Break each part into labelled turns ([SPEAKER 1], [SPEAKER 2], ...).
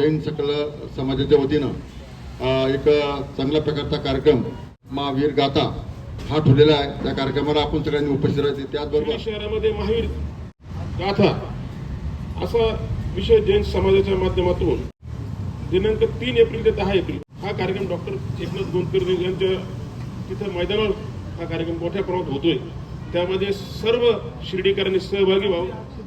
[SPEAKER 1] जैन सकल समाजाच्या वतीनं एक चांगल्या प्रकारचा कार्यक्रम महावीर गाथा हा ठेवलेला आहे. त्या कार्यक्रमाला आपण सगळ्यांनी उपस्थित राहायचे. त्याचबरोबर
[SPEAKER 2] शहरामध्ये महावीर गाथा असा विषय जैन समाजाच्या माध्यमातून दिनांक तीन एप्रिल ते दहा एप्रिल हा कार्यक्रम डॉक्टर एकनाथ गोंदकर यांच्या तिथं मैदानावर हा कार्यक्रम मोठ्या प्रमाणात होतोय. त्यामध्ये सर्व शिर्डीकरांनी सहभागी व्हावं.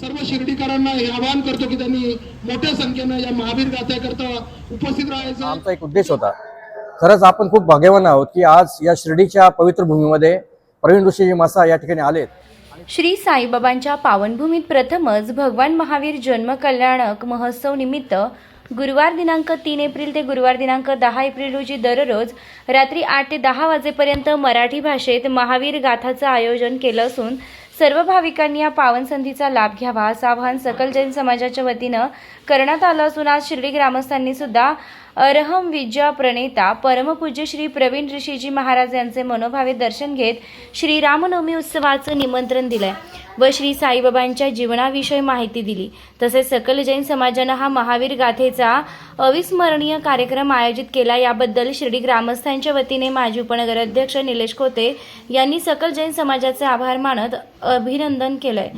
[SPEAKER 3] सर्व शिर्डीकरांना हे आवाहन करतो की त्यांनी मोठ्या संख्येनं या महावीर गाथ्याकरता उपस्थित राहायचं.
[SPEAKER 4] आमचा एक उद्देश होता. खरंच आपण खूप भाग्यवान आहोत की आज या शिर्डीच्या पवित्र भूमीमध्ये प्रवीण ऋषीजी मासा या ठिकाणी आलेत.
[SPEAKER 5] श्री साईबाबांच्या पावनभूमीत प्रथमच भगवान महावीर जन्म कल्याणक महोत्सव निमित्त गुरुवार दिनांक तीन एप्रिल ते गुरुवार दिनांक दहा एप्रिल रोजी दररोज रात्री आठ ते दहा वाजेपर्यंत मराठी भाषेत महावीर गाथाचं आयोजन केलं असून सर्व भाविकांनी या पावन संधीचा लाभ घ्यावा असं आवाहन सकल जैन समाजाच्या वतीनं करण्यात आलं असून आज शिर्डी ग्रामस्थांनी सुद्धा अरहम विद्या प्रणेता परमपूज्य श्री प्रवीण ऋषीजी महाराज यांचे मनोभावे दर्शन घेत श्री रामनवमी उत्सवाचं निमंत्रण दिलंय व श्री साईबाबांच्या जीवनाविषयी माहिती दिली. तसेच सकल जैन समाजानं हा महावीर गाथेचा अविस्मरणीय कार्यक्रम आयोजित केला. याबद्दल शिर्डी ग्रामस्थांच्या वतीने माजी उपनगराध्यक्ष निलेश खोते यांनी सकल जैन समाजाचे आभार मानत अभिनंदन केलंय.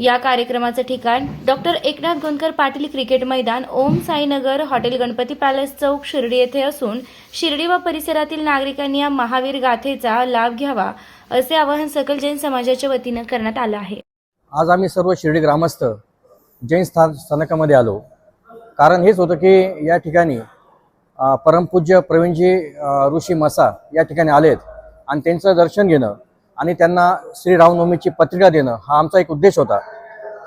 [SPEAKER 5] या कार्यक्रमाचं ठिकाण डॉक्टर एकनाथ गोंदकर पाटील क्रिकेट मैदान ओम साईनगर हॉटेल गणपती पॅलेस चौक शिर्डी येथे असून शिर्डी व परिसरातील नागरिकांनी या महावीर गाथेचा लाभ घ्यावा असे आवाहन सकल जैन समाजाच्या वतीनं करण्यात आलं आहे.
[SPEAKER 4] आज आम्ही सर्व शिर्डी ग्रामस्थ जैन स्थान स्थानकामध्ये आलो. कारण हेच होतं की या ठिकाणी परमपूज्य प्रवीणजी ऋषी मसा या ठिकाणी आलेत. आणि त्यांचं दर्शन घेणं आणि त्यांना श्री रामनवमीची पत्रिका देणं हा आमचा एक उद्देश होता.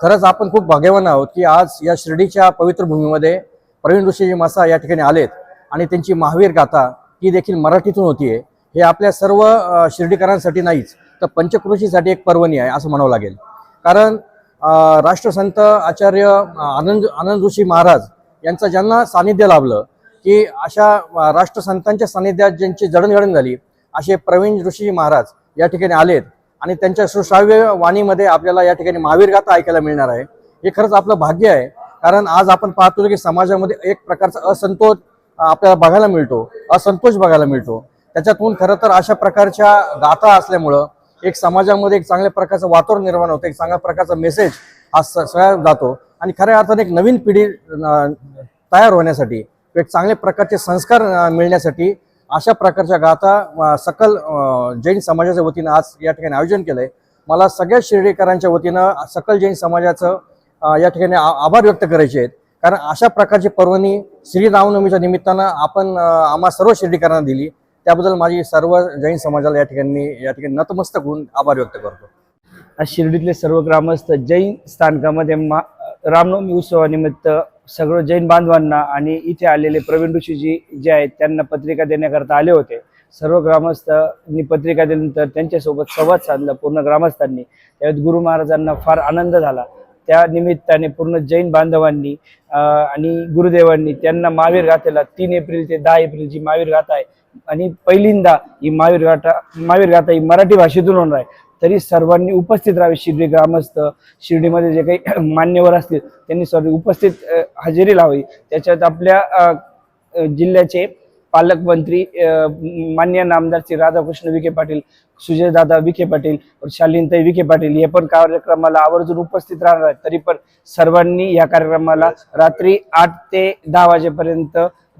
[SPEAKER 4] खरंच आपण खूप भाग्यवान आहोत की आज या शिर्डीच्या पवित्र भूमीमध्ये प्रवीण ऋषीजी मासा या ठिकाणी आलेत आणि त्यांची महावीर गाथा ही देखील मराठीतून होतीये. हे आपल्या सर्व शिर्डीकरांसाठी नाहीच तर पंचकृषीसाठी एक पर्वणी आहे असं म्हणावं लागेल. कारण राष्ट्रसंत आचार्य आनंद आनंद ऋषी महाराज यांचं ज्यांना सानिध्य लाभलं की अशा राष्ट्रसंतांच्या सानिध्यात ज्यांची जडणघडण झाली असे प्रवीण ऋषी महाराज या ठिकाणी आलेत. आणि त्यांच्या सुश्राव्य वाणीमध्ये आपल्याला या ठिकाणी महावीर गाथा ऐकायला मिळणार आहे. हे खरंच आपलं भाग्य आहे. कारण आज आपण पाहतो की समाजामध्ये एक प्रकारचा असंतोष आपल्याला बघायला मिळतो. असंतोष बघायला मिळतो. त्याच्यातून खरं तर अशा प्रकारच्या गाथा असल्यामुळं एक समाजामध्ये एक चांगल्या प्रकारचं वातावरण निर्माण होतं एक चांगल्या प्रकारचा मेसेज हा स- सगळ्या जातो. आणि खऱ्या अर्थाने एक नवीन पिढी तयार होण्यासाठी एक चांगल्या प्रकारचे संस्कार मिळण्यासाठी अशा प्रकारच्या गाथा सकल जैन समाजाच्या वतीनं आज या ठिकाणी आयोजन केलंय. मला सगळ्या शिर्डीकरांच्या वतीनं सकल जैन समाजाचं या ठिकाणी आ- आभार व्यक्त करायचे आहेत. कारण अशा प्रकारची पर्वणी श्री रामनवमीच्या निमित्तानं आपण आम्हा सर्व शिर्डीकरांना दिली. त्याबद्दल माझी सर्व जैन समाजाला या ठिकाणी या ठिकाणी नतमस्तक होऊन आभार व्यक्त करतो.
[SPEAKER 6] आज शिर्डीतले सर्व ग्रामस्थ जैन स्थानकामध्ये मा रामनवमी उत्सवानिमित्त सगळं जैन बांधवांना आणि इथे आलेले प्रवीण ऋषीजी जे आहेत त्यांना पत्रिका देण्याकरता आले होते. सर्व ग्रामस्थांनी पत्रिका दिल्यानंतर त्यांच्यासोबत संवाद साधला. पूर्ण ग्रामस्थांनी. त्यावेळेस गुरु महाराजांना फार आनंद झाला. त्या निमित्ताने पूर्ण जैन बांधवांनी आणि गुरुदेवांनी त्यांना महावीर गाथेला तीन एप्रिल ते दहा एप्रिल जी महावीर गाथा आहे. आणि पहिल्यांदा ही महावीर गाथा महावीर गाथा ही मराठी भाषेतून होणार आहे. तरी सर्वांनी उपस्थित राहावे. शिर्डी ग्रामस्थ शिर्डीमध्ये जे काही मान्यवर असतील त्यांनी सर्व उपस्थित हजेरी लावावी. त्याच्यात आपल्या जिल्ह्याचे पालकमंत्री मान्य नामदार श्री राधाकृष्ण विखे पाटील सुजयदादा विखे पाटील शालीनताई विखे पाटील हे पण कार्यक्रमाला आवर्जून उपस्थित राहणार आहेत. तरी पण सर्वांनी या कार्यक्रमाला रात्री आठ ते दहा वाजेपर्यंत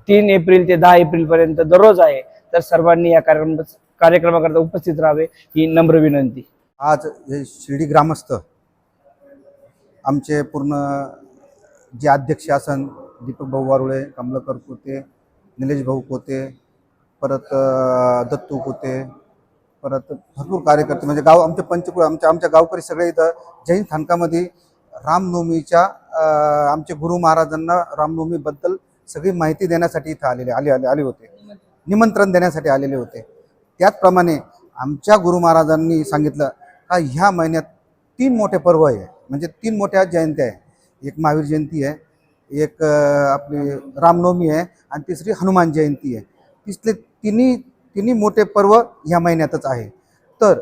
[SPEAKER 6] तीन एप्रिल ते दहा एप्रिल पर्यंत दररोज आहे. तर सर्वांनी या कार्यक्रमात कार्यक्रमाकरता उपस्थित राहावे ही नम्र विनंती.
[SPEAKER 7] आज हे शिर्डी ग्रामस्थ आमचे पूर्ण जे अध्यक्ष आसन दीपक भाऊ वारुळे कमलाकर कोते निलेश भाऊ कोते परत दत्तू कोते परत भरपूर कार्यकर्ते म्हणजे गाव आमच्या पंचकुळ आमच्या आमच्या गावकरी सगळे इथं जैन स्थानकामध्ये रामनवमीच्या आमचे गुरु महाराजांना रामनवमीबद्दल सगळी माहिती देण्यासाठी इथं आलेले आले आले आले होते. निमंत्रण देण्यासाठी आलेले होते. त्याचप्रमाणे आमच्या गुरु महाराजांनी सांगितलं का ह्या महिन्यात तीन मोठे पर्व आहे. म्हणजे तीन मोठ्या जयंत्या आहे. एक महावीर जयंती आहे एक आपली रामनवमी आहे आणि तिसरी हनुमान जयंती आहे. तिथले तिन्ही तिन्ही मोठे पर्व ह्या महिन्यातच आहे. तर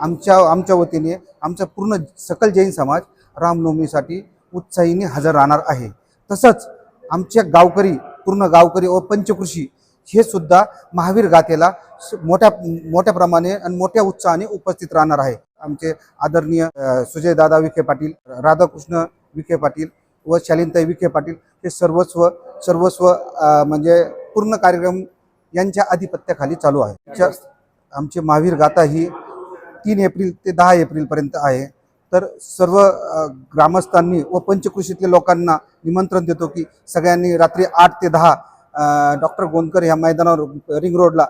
[SPEAKER 7] आमच्या आमच्या वतीने आमचा पूर्ण सकल जैन समाज रामनवमीसाठी उत्साहीने हजर राहणार आहे. तसंच आमच्या गावकरी पूर्ण गावकरी व पंचकृषी हे सुद्धा महावीर गाथेला स- मोठ्या मोठ्या प्रमाणे आणि मोठ्या उत्साहाने उपस्थित राहणार आहे. आमचे आदरणीय सुजयदादा विखे पाटील राधाकृष्ण विखे पाटील व शालिनताई विखे पाटील हे सर्वस्व सर्वस्व म्हणजे पूर्ण कार्यक्रम यांच्या आधिपत्याखाली चालू आहे. च्या- आमची महावीर गाथा ही तीन एप्रिल ते दहा एप्रिलपर्यंत आहे. तर सर्व ग्रामस्थांनी व पंचकृषीतल्या लोकांना निमंत्रण देतो की सगळ्यांनी रात्री आठ ते दहा डॉक्टर गोंदकर ह्या मैदानावर रिंग रोडला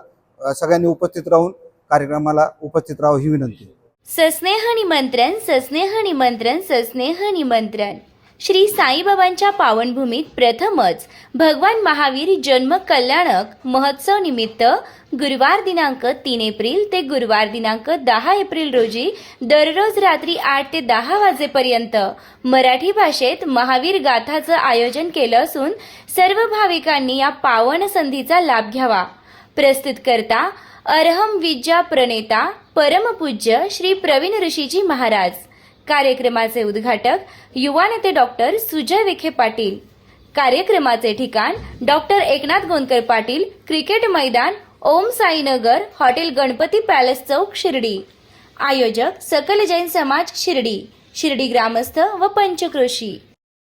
[SPEAKER 7] सगळ्यांनी उपस्थित राहून कार्यक्रमाला उपस्थित राहू ही विनंती.
[SPEAKER 5] सस्नेह निमंत्रण सस्नेह निमंत्रण सस्नेह निमंत्रण. श्री साईबाबांच्या पावनभूमीत प्रथमच भगवान महावीर जन्म कल्याणक महोत्सव निमित्त गुरुवार दिनांक तीन एप्रिल ते गुरुवार दिनांक दहा एप्रिल रोजी दररोज रात्री आठ ते दहा वाजेपर्यंत मराठी भाषेत महावीर गाथाचं आयोजन केलं असून सर्व भाविकांनी या पावन संधीचा लाभ घ्यावा. प्रस्तुत करता अर्हम विद्या प्रणेता परमपूज्य श्री प्रवीण ऋषीजी महाराज. कार्यक्रमाचे उद्घाटक युवा नेते डॉक्टर सुजय विखे पाटील. कार्यक्रमाचे ठिकाण डॉक्टर एकनाथ गोंदकर पाटील क्रिकेट मैदान ओम साईनगर हॉटेल गणपती पॅलेस चौक शिर्डी. आयोजक सकल जैन समाज शिर्डी शिर्डी ग्रामस्थ व पंचक्रोशी.